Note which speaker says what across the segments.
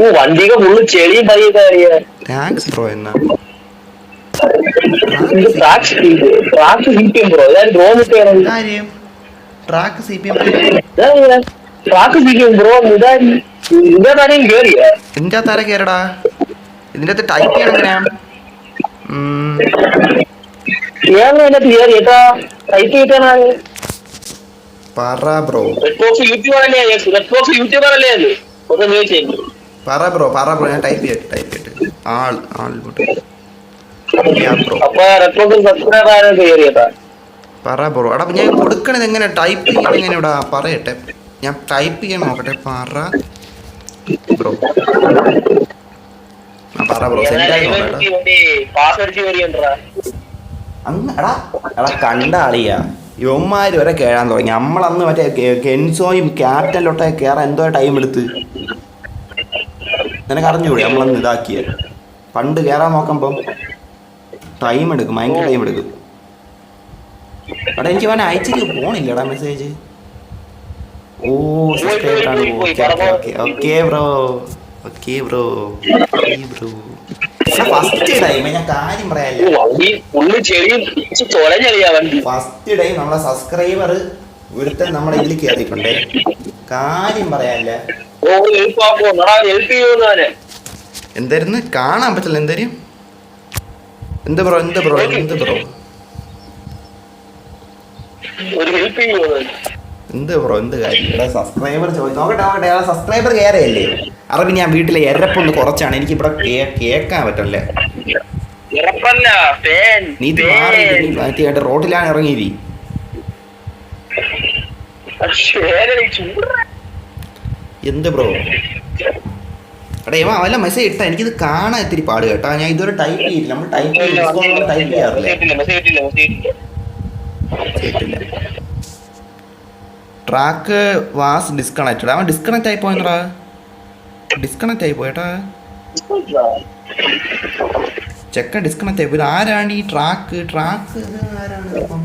Speaker 1: ഓ വണ്ടിയൊക്കെ ഫുള്ള് ചെളിയും പതിയൊക്കെ
Speaker 2: താങ്ക്സ് ബ്രോ എന്നാ.
Speaker 1: ട്രാക്ക് ട്രാക്ക് ഹിറ്റ് ബ്രോ ഞാൻ. ഇട്ടാണ്
Speaker 2: കാര്യം? Track C P M
Speaker 1: track hit bro ഇതായി ഇതാ തടയും കേറിയ
Speaker 2: ആരാ കയറടാ അകത്ത് ടൈപ്പ് ചെയ്യണം എങ്ങനെയാ
Speaker 1: ഞാൻ അതിനകത്ത് കേറി ഏട്ടാ ടൈപ്പ് ചെയ്തിട്ടാണ്
Speaker 2: പറ ബ്രോ
Speaker 1: യൂട്യൂബർ അല്ലേ യൂട്യൂബർ അല്ലേ അത് ഒന്ന് ചോദിച്ചേ
Speaker 2: പറ ബ്രോ പറ ബ്രോ ഞാൻ ടൈപ്പ് ചെയ്യട്ടെ ടൈപ്പ് ചെയ്യട്ടെ. ആൾ ആൾ പറ ബ്രോ. എടാ ഞാൻ കൊടുക്കണത് എങ്ങനെ? ടൈപ്പ് ചെയ്യണം എങ്ങനെ ഇവിടെ? പറയട്ടെ. ഞാൻ ടൈപ്പ് ചെയ്യാൻ നോക്കട്ടെ. പറ ബ്രോ. ആ പറ ബ്രോ. സെൻഡ് ആയി നോക്കട്ടെ.
Speaker 1: പാസ് അടിച്ച് കയറിയണ്ടാ
Speaker 2: അങ്ങ് എടാ എടാ കണ്ട ആളിയാ. യുവന്മാർ വരെ കേറാൻ തുടങ്ങി. നമ്മളന്ന് മറ്റേ കെൻസോയും കെൻസോയും ഒട്ടേ കയറാൻ എന്തോ ടൈം എടുത്ത്. നിനക്ക് അറിഞ്ഞുകൂടെ നമ്മളൊന്ന് ഇതാക്കിയ? പണ്ട് കയറാൻ നോക്കുമ്പം ടൈം എടുക്കും ഭയങ്കര ടൈം എടുക്കും. എടാ എനിക്ക് അവനെ അയച്ചിട്ട് പോണില്ലടാ മെസ്സേജ് ഓ സബ്സ്ക്രൈബ് ആണ് okay bro okay. Bro bro first time ഞാൻ കാര്യം പറയാല്ല ഫസ്റ്റ് ടൈം നമ്മളെ സബ്സ്ക്രൈബർ ഒരുത്തൻ നമ്മുടെ ഇതിൽ കയറിയിട്ടുണ്ടേ കാര്യം പറയാനില്ല. എന്തായിരുന്നു? കാണാൻ പറ്റില്ല എന്തായാലും എന്താ ബ്രോ എന്താ ബ്രോ എന്താ ബ്രോ? എന്ത് ബ്രോ എന്ത് കാര്യം? സബ്സ്ക്രൈബർ ചോദിച്ചു നോക്കട്ടെ നോക്കട്ടെ ആ സബ്സ്ക്രൈബർ കയറിയല്ലേ അറിവ് ഞാൻ വീട്ടിലെ എരപ്പൊന്ന് കുറച്ചാണ്. എനിക്ക് ഇവിടെ കേൾക്കാൻ പറ്റല്ലേ നീ ഇത് മാറി നീ മറ്റേ റോഡിലാണ് ഇറങ്ങിയിരി എന്ത് ബ്രോ എടാ ഇവ അവല്ല മെസ്സേജ് ഇട്ടാ എനിക്കിത് കാണാൻ ഇത്തിരി പാട് കേട്ടാ. ഞാൻ ഇതുവരെ ടൈപ്പ് ചെയ്തില്ല. നമ്മൾ ടൈപ്പ് ചെയ്യില്ല ടൈപ്പ് ചെയ്യാറില്ലേ? ചെയ്തിട്ടില്ല ട്രാക്ക് വാസ് ഡിസ്കണക്റ്റഡ് അവൻ ഡിസ്കണക്റ്റ് ആയി പോയെന്നടാ. ഡിസ്കണക്റ്റ് ആയി പോയേട്ടാ ചെക്കൻ ഡിസ്കണക്റ്റ് ആയി പോയി. ആരാണ് ഈ ട്രാക്ക് ട്രാക്ക് ആരാണ് ഇപ്പം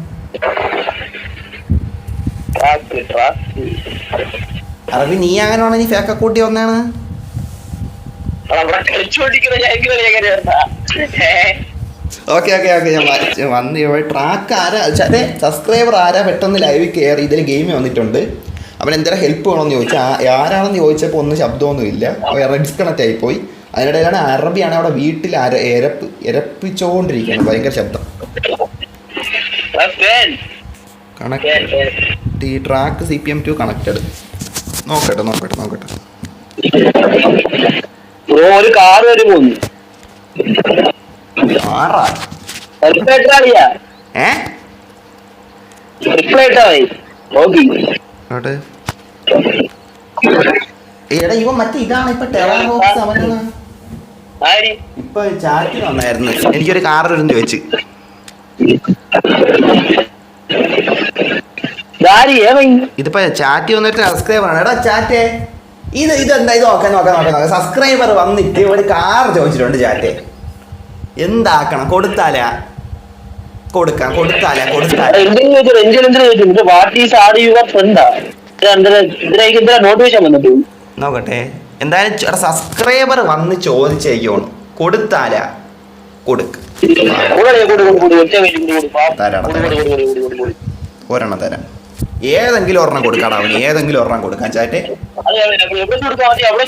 Speaker 2: അറബി നീ അങ്ങനെയാണോ നീ ഫേക്ക് അക്കൗണ്ടി വന്നാണ് ഓക്കെ ഓക്കെ ഓക്കെ ഞാൻ വന്ന് ട്രാക്ക് ആരാ? അതെ സബ്സ്ക്രൈബർ ആരാ? പെട്ടെന്ന് ലൈവ് കയറി ഇതിൽ ഗെയിം വന്നിട്ടുണ്ട്. അവൻ എന്തെങ്കിലും ഹെൽപ്പ് വേണമെന്ന് ചോദിച്ചാൽ ആരാണെന്ന് ചോദിച്ചപ്പോൾ ഒന്നും ശബ്ദമൊന്നുമില്ല വേറെ ഡിസ്കണക്റ്റ് ആയിപ്പോയി. അതിനിടയിലാണ് അറബിയാണ് അവിടെ വീട്ടിൽ എരപ്പ് എരപ്പിച്ചുകൊണ്ടിരിക്കുകയാണ് ഭയങ്കര ശബ്ദം. കണക്ട് ഈ track C P M to connected നോക്കട്ടെ നോക്കട്ടെ നോക്കട്ടെ.
Speaker 1: ഒരു കാർ വരും പോന്നു.
Speaker 2: ആറാ ഏ? എടാ മറ്റേ ഇതാണ് ഇപ്പൊ അവനാണ്. ഇപ്പൊ ചാറ്റിൽ വന്നായിരുന്നു. എനിക്കൊരു കാർ
Speaker 1: ദാരി ഏവൻ
Speaker 2: ഇതിപ്പോ ചാറ്റ് വന്നിട്ട് സബ്സ്ക്രൈബർ ആണ്. എടാ ചാറ്റേ ഇത് ഇതെന്താ? ഇത് നോക്കാൻ നോക്കാൻ നോക്കാൻ നോക്കാം. സബ്സ്ക്രൈബർ വന്നിട്ട് ഒരു കാർ ചോദിച്ചിട്ടുണ്ട് ചാറ്റേ എന്താക്കണം? കൊടുത്താലാ? കൊടുക്കാം കൊടുത്താലാ കൊടുത്താലാ. നോക്കട്ടെ. എന്തായാലും സബ്സ്ക്രൈബർ വന്ന് ചോദിച്ചേക്കോണ് കൊടുത്താലാ? കൊടുക്ക്. ഒരെണ്ണം തരാം. ഏതെങ്കിലും ഒരെണ്ണം കൊടുക്കാടാ അവന് ഏതെങ്കിലും ഒരെണ്ണം കൊടുക്കാൻ. ചാറ്റേ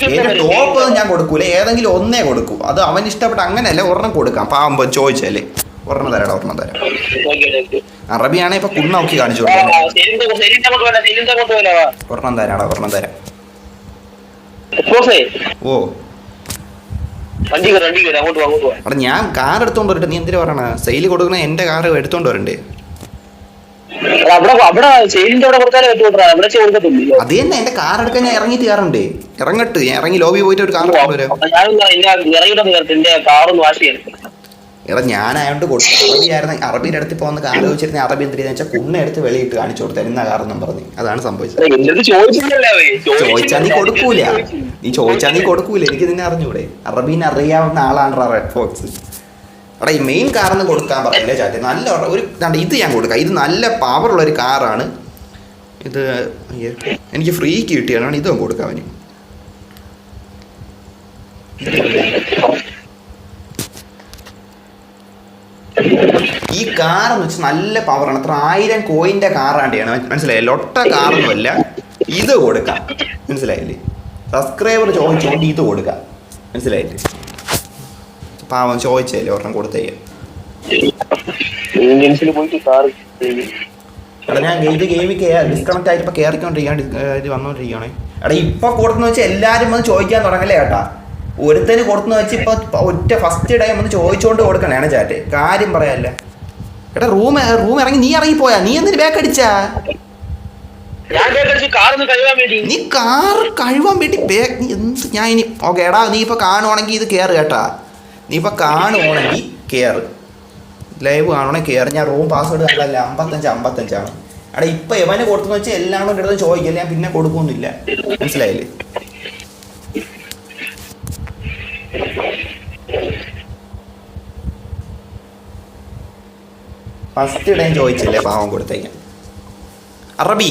Speaker 1: എന്റെ
Speaker 2: ടോപ്പ് ഞാൻ കൊടുക്കൂല. ഏതെങ്കിലും ഒന്നേ കൊടുക്കൂ. അത് അവൻ ഇഷ്ടപ്പെട്ട അങ്ങനെയല്ല ഒരെണ്ണം കൊടുക്കാം. പാവുമ്പോ ചോദിച്ചല്ലേ ഒരെണ്ണം തരാടാ ഒരെണ്ണം തരാം. അറബിയാണെ ഇപ്പൊ കുണ്ണ നോക്കി കാണിച്ചു ഒരെണ്ണം തരാടാ ഒരെണ്ണം തരാം. ഓ. ഞാൻ കാർ എടുത്തോണ്ട് വരട്ടെ. നീ എന്തിനാ പറയണ സെയിൽ കൊടുക്കണ എന്റെ കാർ എടുത്തോണ്ട് വരണ്ടേ?
Speaker 1: അവിടെ അവിടെ അവിടെ കൊടുത്താലേ അവിടെ കൊടുക്കത്തില്ല
Speaker 2: അത് തന്നെ എന്റെ കാർ എടുക്കാൻ ഞാൻ ഇറങ്ങി തീരാറുണ്ട്. ഇറങ്ങട്ട് ഞാൻ ഇറങ്ങി ലോബി പോയിട്ട് ഒരു കാർ കൊണ്ടുവരാം.
Speaker 1: ഞാനൊന്ന് എന്റെ ഇറങ്ങിയിട്ട് കയറി എന്റെ കാറൊന്ന് വാഷ്
Speaker 2: എടാ ഞാനായോണ്ട് കൊടുത്തു അറബി അറബിയുടെ അടുത്ത് പോകുന്ന കാർ ചോദിച്ചിരുന്ന അറബി എന്തിനാ വെച്ചാൽ കുണ്ണ എടുത്ത് വെളിയിട്ട് കാണിച്ചു കൊടുത്തു എന്നാ കാറെന്നും പറഞ്ഞു. അതാണ് സംഭവിച്ചത്.
Speaker 1: ചോദിച്ചാൽ?
Speaker 2: ചോദിച്ചാ നീ കൊടുക്കൂല. നീ ചോദിച്ചാ നീ കൊടുക്കൂല. എനിക്ക് നിന്നെ അറിഞ്ഞൂടെ? അറബീനെ അറിയാവുന്ന ആളാണ് റെഡ് ഫോക്സ് അവിടെ ഈ മെയിൻ കാറൊന്നും കൊടുക്കാൻ പറയില്ല ചാറ്റ് നല്ല ഒരു ഇത് ഞാൻ കൊടുക്കാം. ഇത് നല്ല പവറുള്ള ഒരു കാറാണ് ഇത് എനിക്ക് ഫ്രീ കിട്ടിയാണ് ഇതും കൊടുക്കാം അവന് ഈ കാർ എന്ന് വെച്ചാൽ നല്ല പവറാണ് അത്ര ആയിരം കോയിന്റെ കാറാണ്ടിയാണ് മനസ്സിലായി ലൊട്ട കാറൊന്നുമല്ല ഇത് കൊടുക്കാം. മനസ്സിലായില്ലേ? സബ്സ്ക്രൈബർ ചോദിച്ചുകൊണ്ട് ഇത് കൊടുക്കാം. മനസ്സിലായില്ലേ? പാവം ചോദിച്ചല്ലേ ഒരെണ്ണം കൊടുത്തേക്ക് എടാ ഞാൻ ഇത് ഗെയിമിൽ ഡിസ്കണക്ട് ആയിട്ട് ഇപ്പൊ കയറിക്കൊണ്ടിരിക്കുകയാണ് ഇത് വന്നോണ്ടിരിക്കണേ. എടാ ഇപ്പൊ കൊടുത്തെന്ന് വെച്ചാൽ എല്ലാരും വന്ന് ചോദിക്കാൻ തുടങ്ങലേ കേട്ടാ ഒരുത്തന് കൊടുത്തെന്ന് വെച്ച് ഇപ്പൊ ഒറ്റ ഫസ്റ്റ് ടൈം വന്ന് ചോദിച്ചോണ്ട് കൊടുക്കണേ ചാറ്റ് കാര്യം പറയാല്ല. എടാ റൂം റൂം ഇറങ്ങി നീ ഇറങ്ങി പോയാ നീ എന്തിനു ബാക്ക് അടിച്ചാ? നീ കാർ കഴുവാൻ വേണ്ടി ബാക്ക് എന്ത് ഞാൻ ഇനി ഓക്കെ എടാ നീ ഇപ്പൊ കാണുവാണെങ്കിൽ ഇത് കേറ് കേട്ടാ. നീ ഇപ്പം കാണുവാണെങ്കിൽ കെയർ ലൈവ് കാണുവാണെങ്കിൽ കെയർ ഞാൻ റൂം പാസ്വേഡ് കണ്ടല്ല അമ്പത്തഞ്ച് അമ്പത്തഞ്ചാണ്. അവിടെ ഇപ്പം എവന് കൊടുത്തെന്ന് വെച്ചാൽ എല്ലാം കൂടെ എടുത്ത് ചോദിക്കില്ല ഞാൻ പിന്നെ കൊടുക്കുന്നില്ല മനസ്സിലായില്ലേ? ഫസ്റ്റ് ഇടയും ചോദിച്ചില്ലേ പാവം കൊടുത്തേക്കാൻ? അറബി.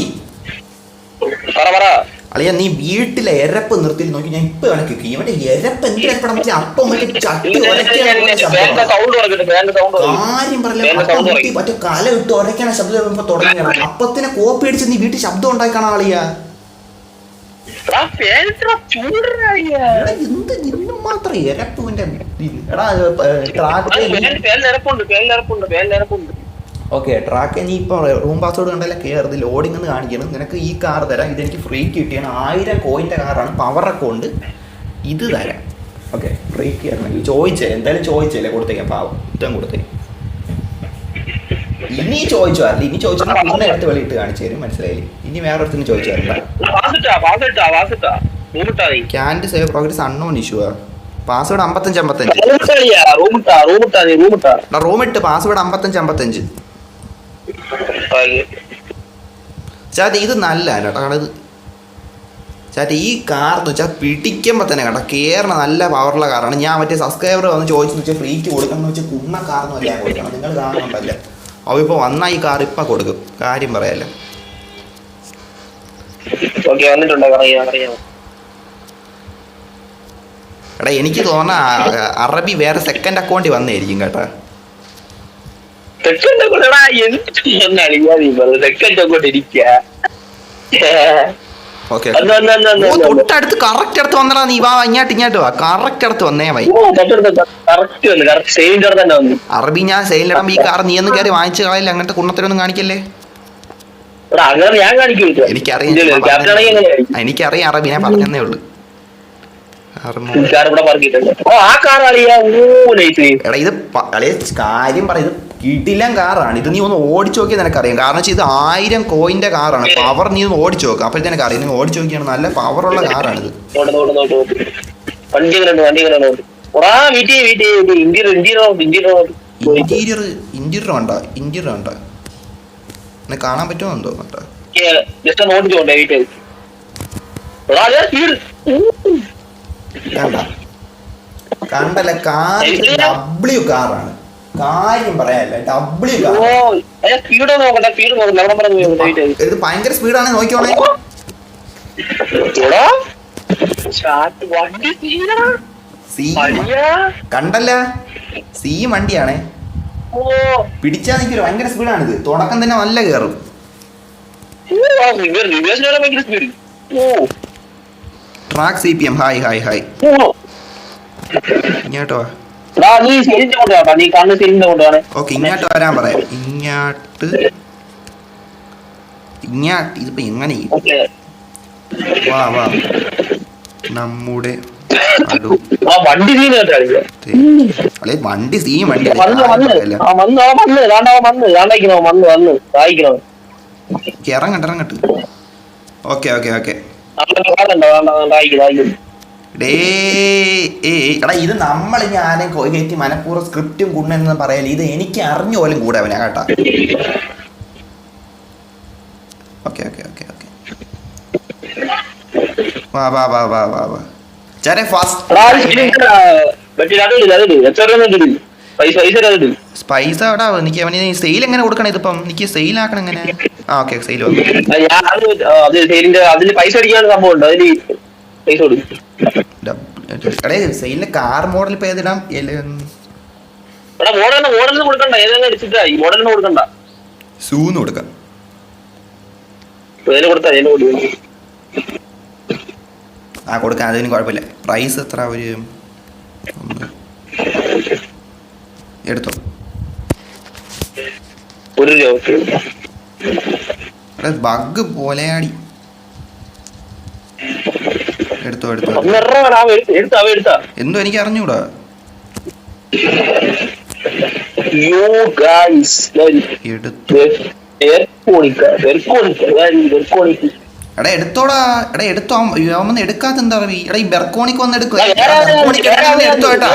Speaker 1: പറ പറ.
Speaker 2: അളിയ നീ വീട്ടിലെ എരപ്പ് നിർത്തി നോക്കി ഞാൻ ഇപ്പൊ കണക്ക് ഇവന്റെ എരപ്പ് എന്തിനാ അപ്പം മറ്റേ ചട്ടി കാര്യം അപ്പം കുത്തി മറ്റേ കല ഇട്ട് ഉരയ്ക്കണ ശബ്ദം തുടങ്ങിയാണ് അപ്പത്തിനെ കോപ്പി അടിച്ച് നീ വീട്ടിൽ ശബ്ദം ഉണ്ടാക്കണ എന്ത് നിന്നു മാത്രം എരപ്പ്. എടാ ട്രാക്ക് ഓക്കെ ട്രാക്ക് നീ ഇപ്പോൾ റൂം പാസ്വേഡ് കണ്ടല്ല? കയറുത് ലോഡിംഗ് എന്ന് കാണിക്കണം നിനക്ക് ഈ കാർ തരാം. ഇതെനിക്ക് ഫ്രീ കിട്ടിയാണ്. ആയിരം കോയിന്റെ കാറാണ് പവർ അക്കൗണ്ട് ഇത് തരാം. ഓക്കെ ഫ്രീ കയറണമെങ്കിൽ ചോദിച്ചേ എന്തായാലും ചോദിച്ചല്ലേ കൊടുത്തേക്കാം? പാവം ഇഷ്ടം കൊടുത്തേ. ഇനി ചോദിച്ചു അല്ല ഇനി ചോദിച്ചാൽ പിന്നെ എടുത്ത് വെളിയിട്ട് കാണിച്ചു തരും. മനസ്സിലായില്ലേ? ഇനി വേറെ അടുത്തിന് ചോദിച്ചു തരണ്ട can't save progress unknown issue password അമ്പത്തഞ്ച് അമ്പത്തഞ്ച്.
Speaker 1: റൂമിട്ടാ റൂമിട്ടാ റൂമിട്ടാ നീ റൂമിട്ടാ
Speaker 2: റൂം ഇട്ട് പാസ്വേഡ് അമ്പത്തഞ്ച് അമ്പത്തഞ്ച്. ചാറ്റ് ഇത് നല്ല കേട്ടോ. കാരണം ഇത് ചാറ്റ് ഈ കാർ എന്ന് വെച്ചാൽ പിടിക്കുമ്പോൾ തന്നെ കേട്ടോ കയറണ നല്ല പവറുള്ള കാറാണ് ഞാൻ മറ്റേ സബ്സ്ക്രൈബർ വന്ന് ചോദിച്ചെന്ന് വെച്ചാൽ ഫ്രീക്ക് കൊടുക്കണം എന്ന് വെച്ചാൽ കുണ്ണ കാറൊന്നും ഞാൻ കൊടുക്കണം നിങ്ങൾ കാണുന്നുണ്ടല്ലേ അവ ഇപ്പോൾ വന്നാൽ ഈ കാർ ഇപ്പം കൊടുക്കും. കാര്യം പറയാലോ.
Speaker 1: ഓക്കെ വന്നിട്ടുണ്ടോ? അറിയാം അറിയാം
Speaker 2: എടാ എനിക്ക് തോന്നുന്ന അറബി വേറെ സെക്കൻഡ് അക്കൗണ്ടിൽ വന്നായിരിക്കും കേട്ടോ.
Speaker 1: തെക്കന്റെ കൂടെടാ എന്ത് അളിയാ പറഞ്ഞു തെക്കന്റെ കൂടെ ഇരിക്ക.
Speaker 2: തൊട്ടടുത്ത് കറക്റ്റ് അടുത്ത് വന്നടാ നീ. വാ ഇങ്ങോട്ട് ഇങ്ങോട്ട് വാ. കറക്റ്റ് അടുത്ത് വന്നേ വൈ. അറബി ഞാൻ സെയിലിടാൻ ഈ കാർ നീ ഒന്ന് കയറി വാങ്ങിച്ചു കളയില്ല? അങ്ങനത്തെ കുണ്ണത്തിനൊന്നും കാണിക്കല്ലേ? എനിക്കറിയാം എനിക്കറിയാം അറബി ഞാൻ പറഞ്ഞതേ ഉള്ളു. എടാ ഇത് കാര്യം പറ ഇത് കിടിലൻ കാറാണ്. ഇത് നീ ഒന്ന് ഓടിച്ചു നോക്കിയാൽ നിനക്കറിയാം. കാരണം വെച്ചാൽ ഇത് ആയിരം കോയിന്റെ കാറാണ്. പവർ നീ ഒന്ന് ഓടിച്ചു നോക്കുക അപ്പോഴത്തെ അറിയാം നീ ഓടിച്ചു നോക്കിയാണ് നല്ല പവറുള്ള കാറാണിത്
Speaker 1: വീട്ടിൽ വീട്ടിൽ ഇന്റീരിയർ ഇന്റീരിയർ ഇന്റീരിയർ
Speaker 2: ഇന്റീരിയർ വേണ്ട. എന്നെ കാണാൻ പറ്റുമോ എന്തോ?
Speaker 1: സ്പീഡ്
Speaker 2: കണ്ടല്ല? കാർ ഡബ്ല്യു കാറാണ് കാര്യം പറയാല്ല.
Speaker 1: ഡബിൾ
Speaker 2: ഇത് ഭയങ്കര സ്പീഡാണ് സി കണ്ടല്ല? സി വണ്ടിയാണ്. പിടിച്ചാ നിൽക്കൊരു ഭയങ്കര സ്പീഡാണിത് തുടക്കം തന്നെ നല്ല കയറും track C P M. Hi hi hi. ഇങ്ങോട്ടോ
Speaker 1: എടാ നീ സെയിലിന്റെ കൊണ്ടാണ് നീ കണ്ണ് സെയിലിന്റെ കൊണ്ടാണ്
Speaker 2: ഓക്കെ ഇങ്ങോട്ട് വരാൻ പറയാം ഇങ്ങോട്ട്. ഇങ്ങോട്ട്. ഇതിപ്പോ എങ്ങനെ ചെയ്യും?
Speaker 1: ഓക്കെ.
Speaker 2: വാ വാ. നമ്മുടെ
Speaker 1: വണ്ടി സീൻ
Speaker 2: അല്ലെ വണ്ടി സീ വണ്ടി ഇറങ്ങട്ട് ഇറങ്ങട്ട് ഓക്കെ ഓക്കെ ഓക്കെ ഡേ എടാ ഇത് നമ്മൾ ഞാൻ കയറ്റി മനഃപൂർവം സ്ക്രിപ്റ്റും ഗുണെന്ന് പറയൽ ഇത് എനിക്ക് അറിഞ്ഞു പോലും കൂടെ അവനാ കേട്ടാ. Okay okay okay okay. വാ വാ വാ വാ വാ വാ. ചേരെ ഫാസ്റ്റ് സ്പൈസ് എവിടാ? എനിക്ക് അവന് സെയിൽ എങ്ങനെ കൊടുക്കണം ഇതിപ്പം? എനിക്ക് സെയിൽ ആക്കണം എങ്ങനെ? ആ ഓക്കെ സെയിൽ വന്നു.
Speaker 1: പൈസ അടിക്കാൻ സംഭവം ഉണ്ട്? പൈസ കൊടുക്കും
Speaker 2: എടേ കാർ മോഡൽ ഇപ്പൊ ഏതിടാം എല-
Speaker 1: ഇവിടെ മോഡലിന് മോഡലിന് കൊടുക്കണ്ട. ഏതെങ്കിലും അടിച്ചിട്ടാ? ഈ മോഡലിന് കൊടുക്കണ്ട.
Speaker 2: സൂന്ന് കൊടുക്കാം.
Speaker 1: കൊടുത്താ? കൊടുക്കും?
Speaker 2: ആ കൊടുക്കാം. അതിന് കുഴപ്പമില്ല. പ്രൈസ് എത്ര? ഒരു എടുത്തോ.
Speaker 1: ഒരു
Speaker 2: എടാ ബഗ് പോലെയാടി. എടുത്തോ എടുത്തോ. എന്തോ എനിക്ക് അറിഞ്ഞൂടാ. എടാ എടുത്തോടാ. എടാ എടുത്തോ. അവൻ എടുക്കാത്ത എന്താ എടാ ഈ ബെർക്കോണിക്ക് വന്ന് എടുക്കും.
Speaker 1: വേറെ ആരാ വന്നത്?
Speaker 2: ബെർക്കോണിക്ക് എടുക്കണവനെ എടുത്തോ
Speaker 1: ഏട്ടാ?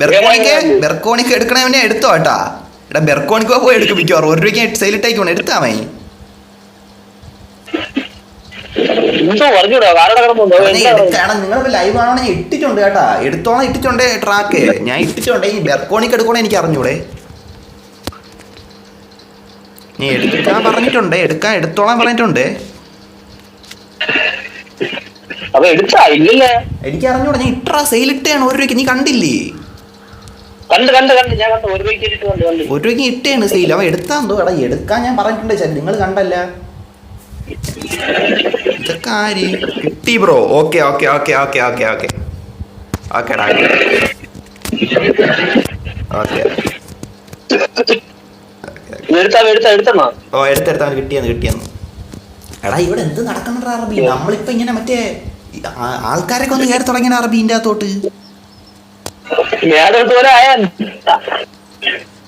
Speaker 2: ബെർക്കോണിക്ക്? ബെർക്കോണിക്ക് എടുക്കണവനെ എടുത്തോ എടാ ബെർക്കോണിക്ക് പോയി എടുക്കും മിക്കവാറും. ഒരു രൂപയ്ക്ക് സെയിലിട്ടേക്ക് എടുത്താ മതി
Speaker 1: എന്തോ പറഞ്ഞൂടാ ആരുടെ കിടന്നുണ്ടോ
Speaker 2: നിങ്ങൾ ലൈവ് ആണോ? ഞാൻ ഇട്ടിട്ടുണ്ട് കേട്ടാ. എടുത്തോണം ഇട്ടിട്ടുണ്ട് ട്രാക്ക് ഞാൻ ഇട്ടിട്ടുണ്ട്. ഈ ബെർക്കോണിക്ക് എടുക്കണോ എനിക്ക് അറിഞ്ഞൂടെ? നീ എടുക്കാൻ പറഞ്ഞിട്ടുണ്ട്. എടുക്കാൻ എടുത്തോളാൻ പറഞ്ഞിട്ടുണ്ട്.
Speaker 1: അവ
Speaker 2: എനിക്ക് അറിഞ്ഞൂടെ ഞാൻ ഇത്ര സെയിൽ ഇട്ടാണ് ഒരു രൂപയ്ക്ക്. നീ കണ്ടില്ലേ?
Speaker 1: കണ്ട് കണ്ട് കണ്ട്. ഞാൻ കണ്ട്. ഒരു കണ്ട്
Speaker 2: ഒരു രൂപയ്ക്ക് ഇട്ടേണ് സെയിൽ അവൻ എടുത്താന്തോ എടാ എടുക്കാൻ ഞാൻ പറഞ്ഞിട്ടുണ്ട് നിങ്ങൾ കണ്ടല്ല. കിട്ടി bro. Okay okay okay okay okay okay. ഓക്കെടാ ഓക്കെ. ഓ എടുത്തെടുത്താൽ കിട്ടിയെന്ന് കിട്ടിയെന്ന്. എടാ ഇവിടെ എന്ത് നടക്കണ അറബി? നമ്മളിപ്പോ ഇങ്ങനെ മറ്റേ ആൾക്കാരൊക്കെ ഒന്ന് കയറി തുടങ്ങിയ അറബിന്റെ അകത്തോട്ട്.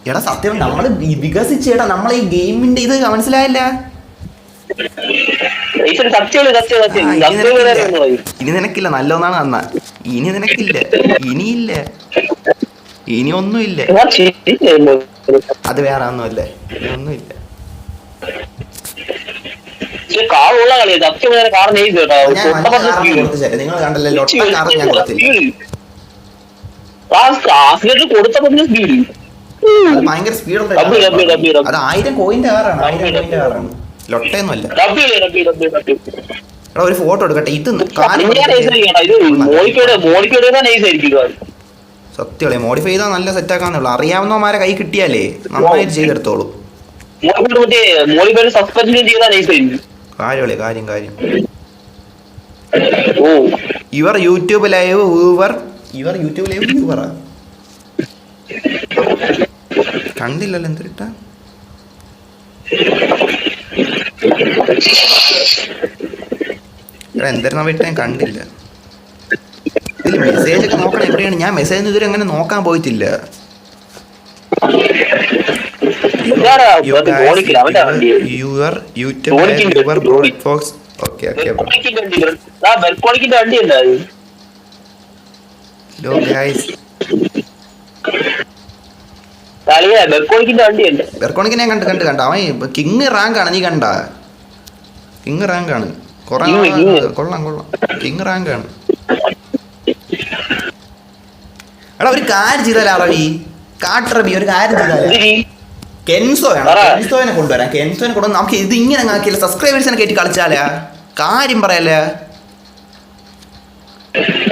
Speaker 2: എടാ സത്യം നമ്മൾ വികസിച്ചേടാ നമ്മളെ ഈ ഗെയിമിന്റെ ഇത് മനസ്സിലായില്ല
Speaker 1: ഈശ്വരൻ സത്യം സത്യം
Speaker 2: ആ,
Speaker 1: സത്യം
Speaker 2: ഇനി നിനക്കില്ല. നല്ലോന്നാണ് അന്ന. ഇനി നിനക്കില്ല ഇനിയില്ല ഇനി ഒന്നുമില്ല അത് വേറെ ഒന്നുമല്ലേ ഇനി ഒന്നുമില്ല
Speaker 1: കാർ
Speaker 2: നിങ്ങൾ കണ്ടല്ലോ കാറ് ഞാൻ കൊടുത്തില്ല. ഭയങ്കര സ്പീഡുള്ള. അത് ആയിരം കോയിന്റെ കാറാണ് ആയിരം കോയിന്റെ കാറാണ്. ലൊട്ടയൊന്നുമല്ല. എടാ ഒരു ഫോട്ടോ എടുക്കട്ടെ. ഇത്. സത്യമല്ലേ മോഡിഫൈ ചെയ്താൽ നല്ല സെറ്റ് ആക്കാന്നുള്ളൂ അറിയാവുന്നവന്മാരെ കൈ കിട്ടിയാലേ നന്നായിട്ട് ചെയ്തെടുത്തോളൂ. കാര്യമല്ലേ കാര്യം കാര്യം. ഇവർ യൂട്യൂബ് ലൈവ് വ്യൂവർ ഇവർ യൂട്യൂബ് ലൈവ് വ്യൂവറാ കണ്ടില്ലല്ലോ എന്തിട്ടാ എന്തായിരുന്നു വിട്ട ഞാൻ കണ്ടില്ല. ഇതിൽ മെസ്സേജ് ഒക്കെ നോക്കണം എവിടെയാണ്? ഞാൻ മെസ്സേജ് ഇതുവരെ അങ്ങനെ നോക്കാൻ പോയിട്ടില്ല. Your YouTube your. ബ്രോഡ് ഫോക്സ് ഓക്കെ ഓക്കെ? ഹലോ ഗൈസ്
Speaker 1: തലയെ ബെൽക്കോണിക്കിന്റെ വണ്ടി ഉണ്ട്
Speaker 2: ബെർക്കോണിക്കിനെ കണ്ട് കണ്ട് കണ്ട. അവൻ കിങ് റാങ്ക് ആണ് നീ കണ്ട? കിങ് റാങ്ക് ആണ്. കൊള്ളാം കൊള്ളാം. കിങ് റാങ്ക് ആണ് എടാ ഒരു കാര്യം ചെയ്താലോ റവി. കാട്ടറബി ഒരു കാര്യം ചെയ്താലോ? കെൻസോ. കെൻസോനെ കൊണ്ടുവരാം. കെൻസോനെ കൊണ്ടുവന്ന് നമുക്ക് ഇത് ഇങ്ങനെ ആക്കിയില്ല സബ്സ്ക്രൈബേഴ്സിനെ കയറ്റി കളിച്ചാലാ? കാര്യം പറയല്ലേ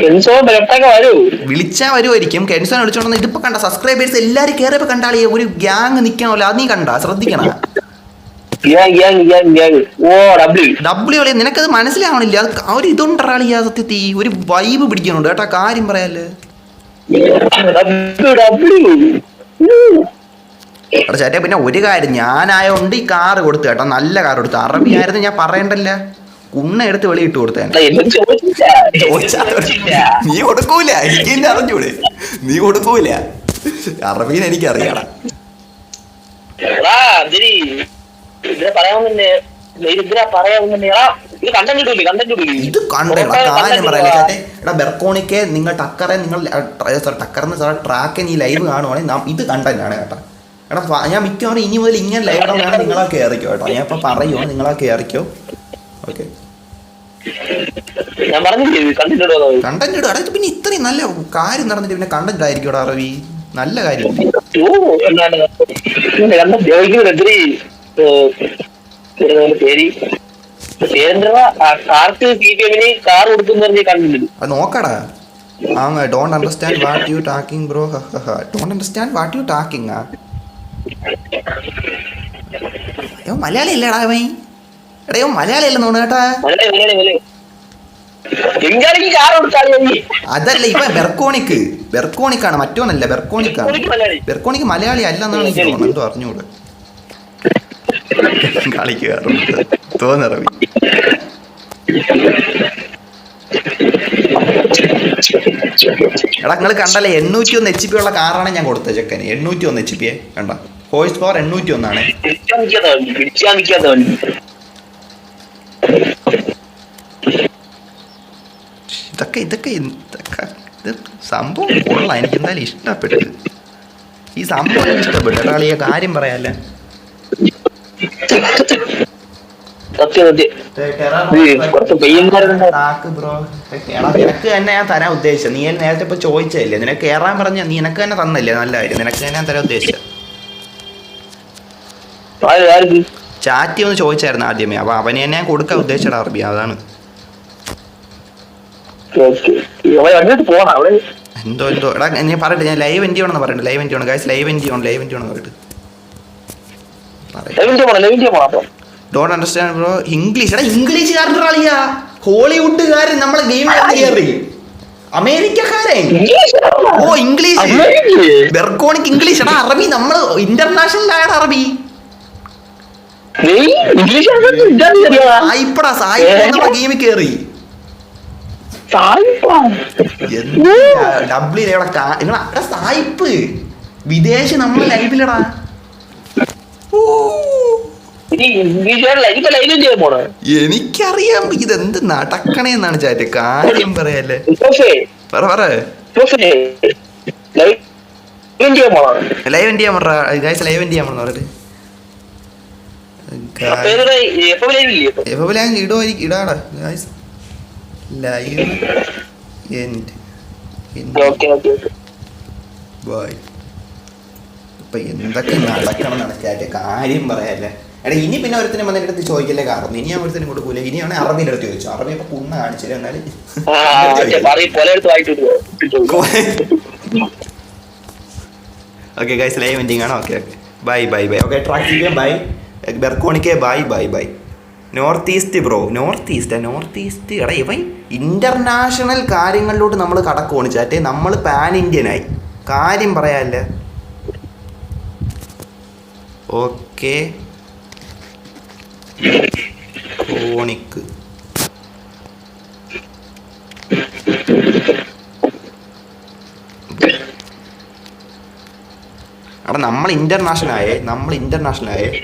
Speaker 1: കെൻസോ ബെലട്ടൊക്കെ വരൂ.
Speaker 2: വിളിച്ചാ വരുമായിരിക്കും കെൻസോനെ വിളിച്ചോണ്ട് ഇതിപ്പോ കണ്ട സബ്സ്ക്രൈബേഴ്സ് എല്ലാരും കയറിയപ്പോ കണ്ടാളേ ഒരു ഗ്യാങ് നിക്കണല്ലോ അത് നീ കണ്ട? ശ്രദ്ധിക്കണ?
Speaker 1: ഡബ്ല്യൂ
Speaker 2: കളി. നിനക്കത് മനസ്സിലാവണില്ല. അത് ഒരു ഇതുണ്ടറാളിയാ സത്യത്തി. ഒരു വൈബ് പിടിക്കുന്നുണ്ട് കേട്ടാ. കാര്യം പറയാൽ ചേട്ടാ പിന്നെ ഒരു കാര്യം ഞാനായോണ്ട് ഈ കാറ് കൊടുത്തു കേട്ടോ. നല്ല കാർ കൊടുത്തു. അറബി ആയിരുന്നു ഞാൻ പറയണ്ടല്ല. കുണ്ണ എടുത്ത് വെളിയിട്ട് കൊടുത്തേനെ. കൊടുത്തേ നീ കൊടുക്കൂല എനിക്ക് അറിഞ്ഞൂടെ? നീ കൊടുക്കൂല. അറബീൻ എനിക്കറിയാടാ
Speaker 1: ഇത്
Speaker 2: കണ്ടേടാ കാര്യം പറയല്ലേ ചേട്ടെ എടാ ബെർക്കോണിക്ക് നിങ്ങൾ ടക്കറെ നിങ്ങൾ ടക്കറിന് ട്രാക്ക് നീ ലൈവ് കാണുവാണെങ്കിൽ ഇത് കണ്ടന്റാണ് കേട്ടോ. എടാ ഞാൻ മിക്കവാറും ഇനി മുതൽ ഇങ്ങനെ ലൈവ് ഇടാൻ നിങ്ങളാ കയറിക്കോ കേട്ടോ. ഞാൻ ഇപ്പൊ പറയുമോ നിങ്ങളാ കയറിക്കോ ഓക്കെ
Speaker 1: കണ്ടന്റ്
Speaker 2: പിന്നെ ഇത്രയും നല്ല കാര്യം നടന്നിട്ട് പിന്നെ കണ്ടന്റ് ആയിരിക്കും അറബി നല്ല കാര്യം. നോക്കടാ. Don't understand what you talking bro don't understand what you talking Malayali ഇല്ലടാ അവൻ? എടയോ മലയാളി അല്ലെന്ന് തോന്നുന്നു കേട്ടാ. അതല്ല ഇപ്പൊ ബെർക്കോണിക്ക്. ബെർക്കോണിക്കാണ് മറ്റോനല്ല ബെർക്കോണിക്കാണ്.
Speaker 1: ബെർക്കോണിക്ക് മലയാളി.
Speaker 2: അല്ലെന്നാണ് എനിക്ക് തോന്നുന്നത്. അറിഞ്ഞൂടെ? കളിക്കാറുണ്ട് തോന്നറവി എടാ നിങ്ങൾ കണ്ടല്ലേ എണ്ണൂറ്റി ഒന്ന് എച്ച് പി ഉള്ള കാറാണ് ഞാൻ കൊടുത്തത് ചെക്കന്. എണ്ണൂറ്റി ഒന്ന് എച്ച് പി കണ്ട? ഹോഴ്സ് പവർ എണ്ണൂറ്റി ഒന്നാണ് ഇതൊക്കെ ഇതൊക്കെ ഇതൊക്കെ ഇത് സംഭവം കൊള്ളാം. എനിക്ക് എന്തായാലും ഇഷ്ടപ്പെട്ടു ഈ സംഭവം എനിക്ക് ഇഷ്ടപ്പെട്ടു. ഒരാൾ ഈ കാര്യം പറയാല്ലേ? നിനക്ക് തന്നെ ഞാൻ തരാൻ ഉദ്ദേശിച്ചത്. നീ നേരത്തെ ഇപ്പൊ ചോദിച്ചതല്ലേ? നിനക്ക് കയറാൻ പറഞ്ഞ നീ നിനക്ക് തന്നെ തന്നില്ലേ നല്ല കാര്യം? നിനക്ക് തന്നെ ഞാൻ തരാൻ ഉദ്ദേശിച്ചത്. ചാറ്റി ഒന്ന് ചോദിച്ചായിരുന്നു ആദ്യമേ. അപ്പൊ അവനെ തന്നെ ഞാൻ കൊടുക്കാൻ ഉദ്ദേശിച്ചടാ അറബി അതാണ്
Speaker 1: ഓക്കെ അവൻ അങ്ങോട്ട് പോണം അവിടെ
Speaker 2: എന്തോ എന്തോ. എടാ ഞാൻ പറയട്ടെ ഞാൻ ലൈവ് എൻഡി ആണെന്ന് പറയട്ടെ ലൈവ് എൻഡി ആണ് ഗൈസ് ലൈവ് എൻഡി ആണ് ലൈവ് എൻഡി ആണെന്ന് പറയട്ടെ ഡോണ്ട് അണ്ടർസ്റ്റാൻഡ് ബ്രോ ഇംഗ്ലീഷ് എടാ ഇംഗ്ലീഷ് ഇംഗ്ലീഷുകാരുടെ ഹോളിവുഡ് ഹോളിവുഡുകാരൻ നമ്മളെ ഗെയിം കയറി? അമേരിക്കക്കാരൻ. ഓ ഇംഗ്ലീഷ്. ബെർക്കോണിക് ഇംഗ്ലീഷ്. എടാ അറബി നമ്മൾ ഇന്റർനാഷണൽ ആണ് അറബി.
Speaker 1: ഇംഗ്ലീഷ്
Speaker 2: സായിപ്പടാ സായിപ്പ് നമ്മുടെ ഗെയിമിൽ കയറി ഇവിടെ നിങ്ങളെ സായിപ്പ്. വിദേശ നമ്മളെ
Speaker 1: പോണേ.
Speaker 2: എനിക്കറിയാം. ഇതെന്ത് നടക്കണേന്നാണ് ചാറ്റ്. കാര്യം പറയല്ലേ. പറ പറ. ലൈവ് എന്ത് ചെയ്യാൻ പറ. ഗൈസ് ലൈവ് എന്ത് ചെയ്യാൻ പറഞ്ഞു പറഞ്ഞിട്ട്
Speaker 1: എപ്പോ
Speaker 2: ഇടുമായിരിക്കും ഇടാടാ ലൈവ് എൻഡ് ബോയ്. ഇപ്പൊ എന്തൊക്കെ നടക്കണം ചാറ്റ് കാര്യം പറയാല്ലേ? എടാ ഇനി പിന്നെ ഒരുത്തിനും വന്ന് എന്റെ അടുത്ത് ചോദിക്കല്ലേ കാരണം? ഇനി ഞാൻ ഒരുത്തിനും കൊടുക്കൂല ഇനിയാണ് അറബിയുടെ അടുത്ത് ചോദിച്ചു അറബി ഇപ്പൊ കുണ്ണ കാണിച്ചില്ല എന്നാലും. ഓക്കെ ഗൈസ് ലൈവ് എൻഡിങ് ആണ്. Okay okay. Bye bye bye okay track bye ബെർക്കോണിക്കെ bye bye bye north east bro north east north east. എടാ ഇവൻ ഇന്റർനാഷണൽ കാര്യങ്ങളിലോട്ട് നമ്മൾ കടക്കുവാണ് ചാറ്റേ. നമ്മൾ പാൻ ഇന്ത്യനായി കാര്യം പറയാല്ല. ഓക്കെ. കോണിക്ക് അവിടെ നമ്മൾ ഇന്റർനാഷണൽ ആയേ നമ്മൾ ഇന്റർനാഷണൽ ആയേ.